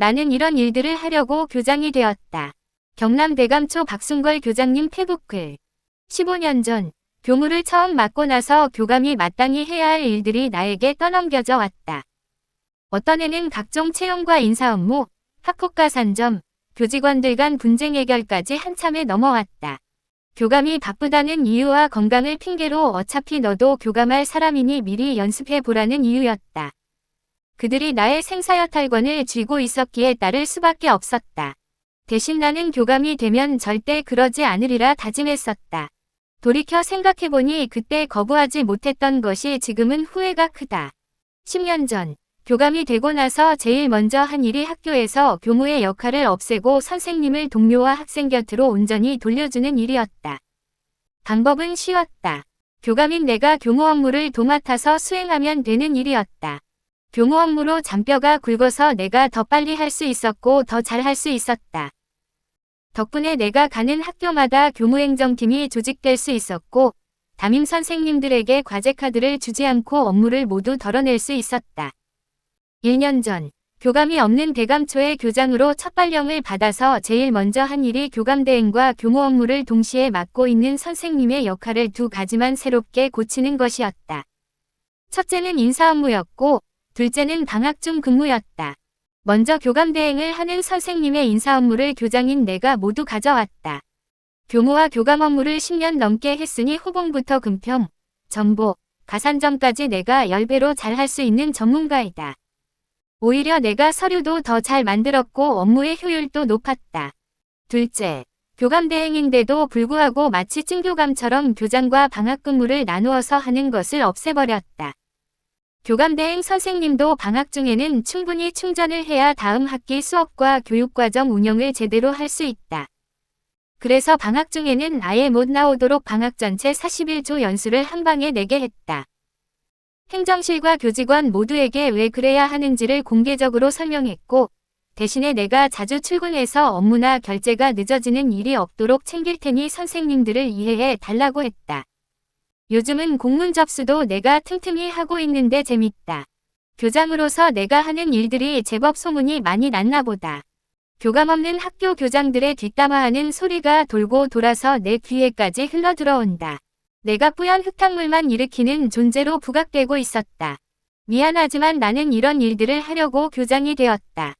나는 이런 일들을 하려고 교장이 되었다. 경남 대감초 박순걸 교장님 페북글 15년 전 교무를 처음 맡고 나서 교감이 마땅히 해야 할 일들이 나에게 떠넘겨져 왔다. 어떤 애는 각종 채용과 인사 업무, 학폭과 산점, 교직원들 간 분쟁 해결까지 한참에 넘어왔다. 교감이 바쁘다는 이유와 건강을 핑계로 어차피 너도 교감할 사람이니 미리 연습해 보라는 이유였다. 그들이 나의 생사여탈권을 쥐고 있었기에 따를 수밖에 없었다. 대신 나는 교감이 되면 절대 그러지 않으리라 다짐했었다. 돌이켜 생각해보니 그때 거부하지 못했던 것이 지금은 후회가 크다. 10년 전, 교감이 되고 나서 제일 먼저 한 일이 학교에서 교무의 역할을 없애고 선생님을 동료와 학생 곁으로 온전히 돌려주는 일이었다. 방법은 쉬웠다. 교감인 내가 교무 업무를 도맡아서 수행하면 되는 일이었다. 교무 업무로 잔뼈가 굵어서 내가 더 빨리 할 수 있었고 더 잘 할 수 있었다. 덕분에 내가 가는 학교마다 교무행정팀이 조직될 수 있었고 담임 선생님들에게 과제 카드를 주지 않고 업무를 모두 덜어낼 수 있었다. 1년 전 교감이 없는 대감초의 교장으로 첫 발령을 받아서 제일 먼저 한 일이 교감 대행과 교무 업무를 동시에 맡고 있는 선생님의 역할을 두 가지만 새롭게 고치는 것이었다. 첫째는 인사 업무였고 둘째는 방학 중 근무였다. 먼저 교감 대행을 하는 선생님의 인사 업무를 교장인 내가 모두 가져왔다. 교무와 교감 업무를 10년 넘게 했으니 호봉부터 금평, 정보, 가산점까지 내가 10배로 잘 할 수 있는 전문가이다. 오히려 내가 서류도 더 잘 만들었고 업무의 효율도 높았다. 둘째, 교감 대행인데도 불구하고 마치 찐교감처럼 교장과 방학 근무를 나누어서 하는 것을 없애버렸다. 교감대행 선생님도 방학 중에는 충분히 충전을 해야 다음 학기 수업과 교육과정 운영을 제대로 할 수 있다. 그래서 방학 중에는 아예 못 나오도록 방학 전체 41조 연수를 한 방에 내게 했다. 행정실과 교직원 모두에게 왜 그래야 하는지를 공개적으로 설명했고 대신에 내가 자주 출근해서 업무나 결제가 늦어지는 일이 없도록 챙길 테니 선생님들을 이해해 달라고 했다. 요즘은 공문 접수도 내가 틈틈이 하고 있는데 재밌다. 교장으로서 내가 하는 일들이 제법 소문이 많이 났나 보다. 교감 없는 학교 교장들의 뒷담화하는 소리가 돌고 돌아서 내 귀에까지 흘러들어온다. 내가 뿌연 흙탕물만 일으키는 존재로 부각되고 있었다. 미안하지만 나는 이런 일들을 하려고 교장이 되었다.